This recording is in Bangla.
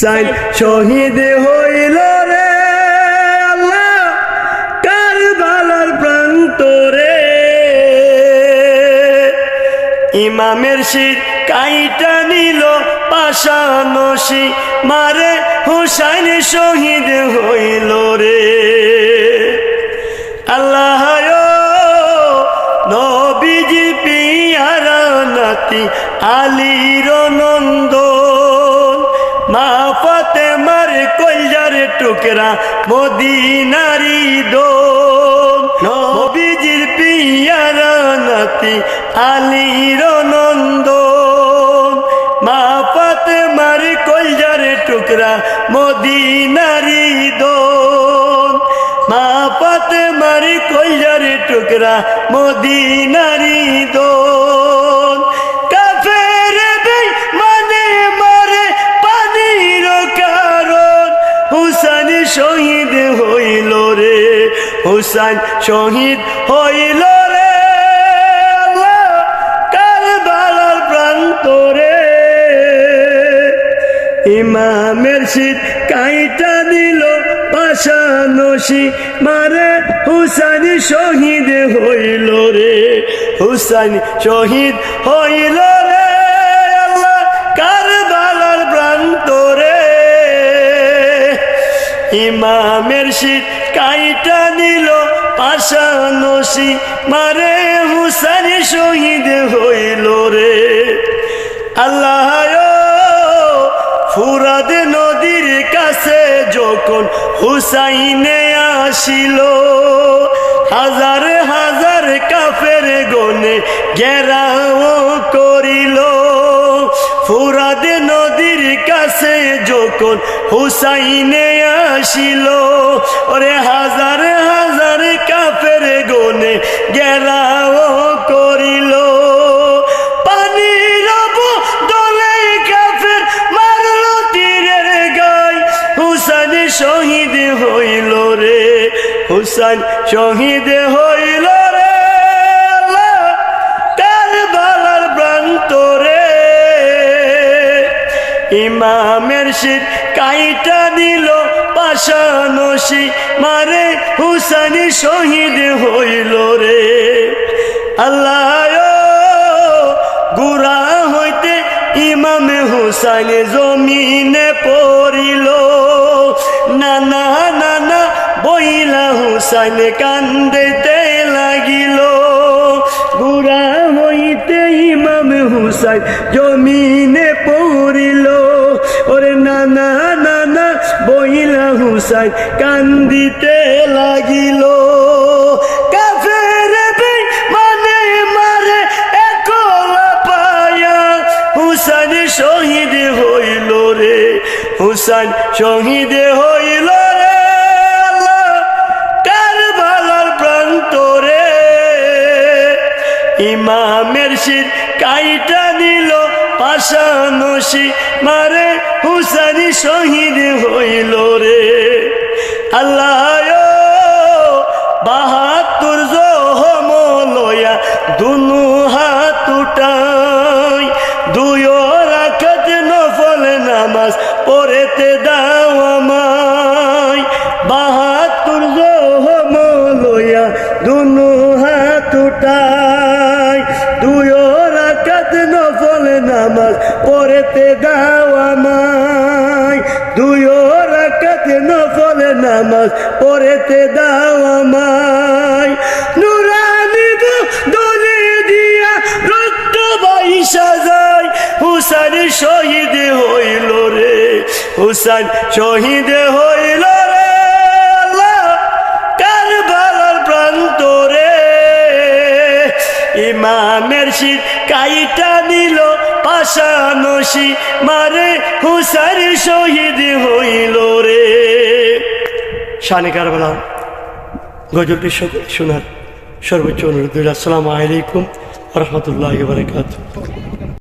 হুসাইন শহীদ হইল রে আল্লাহ, কারবালার প্রান্তরে। ইমামের শীত কাইটা নিল পাশানসি, মারে হুসাইন শহীদ হইল রে। আল্লাহ নবীজি পিয়ারা নাতি আলীর নন্দন মা পাতে মার কইজার টুকরা মদিনারি দোন নবীজির পিয়ারা নাতি আলীর নন্দন। মা পাতে মার কইজার টুকরা মদিনারি দোন মা পাতে মারি কইজার টুকরা মদিনারি দোন হুসান শহীদ হইল রে হুসান শহীদ হইল রে। কারবালার প্রান্তরে ইমামের শীত কাইটা দিল, পাশানসি মারে হুসানি শহীদ হইল রে, হুসাইন শহীদ হইল রে ইমামের শীত কাইটা দিল পাশানসি মারে হুসানি শহীদ হইল রে। আল্লাহ ফুরাদ নদীর কাছে যখন হুসাইনে আসিল, হাজার হাজার কাফের গনে গেরাও করিল। নদীর কাছে যখন হুসাইনে আসিল, ওরে হাজার হাজার কাফের গনে গেরাও করিল। শহীদ হইল রে হুসান শহীদ হইল ইমামের শীত কাইটা দিল পাশানসি, মারে হুসানি শহীদ হইল রে। আল্লাহ গুড়া হইতে ইমাম হুসাইন জমিনে পড়িল। নানা নানা বইলা হুসাইন কান্দেতে লাগিল। গুড়া হইতে ইমাম হুসাইন জমিনে পড়িল। ওরে নানা নানা বইলা হুসাইন কান্দিতে লাগিল। কাফের মানে মারে একলা পায়া। হুসাইন শহীদ হইল রে হুসাইন শহীদ হইল রে কারবালার প্রান্তরে ইমামের শির কাইটা নিল পাশানসি মারে হুসানি শহীদ হইল রে। আল্লাহ বাহাত্তর জহমলয়া দুনু হাত উঠাই। দুই রাখাত নফল নামাজ পড়েতে দাও আমায়। বাহাত্তর জহমলয়া দুনু পড়েতে দাও আমায়। দুই রাখাত নফল নামাজ পড়েতে দাও আমায়। নুরানি দলে দিয়া রক্ত বাইসা যায়। হুসান শহীদ হইল রে। হুসান শহীদ হইল ইমামের শির কাইটা নিল পাশানসি মারে হুসার শহীদ হইল রে। শানে কারবালা, গজলটি শোনার সর্বোচ্চ অনুরোধ। আসসালামু আলাইকুম রহমতুল্লাহ বারকাত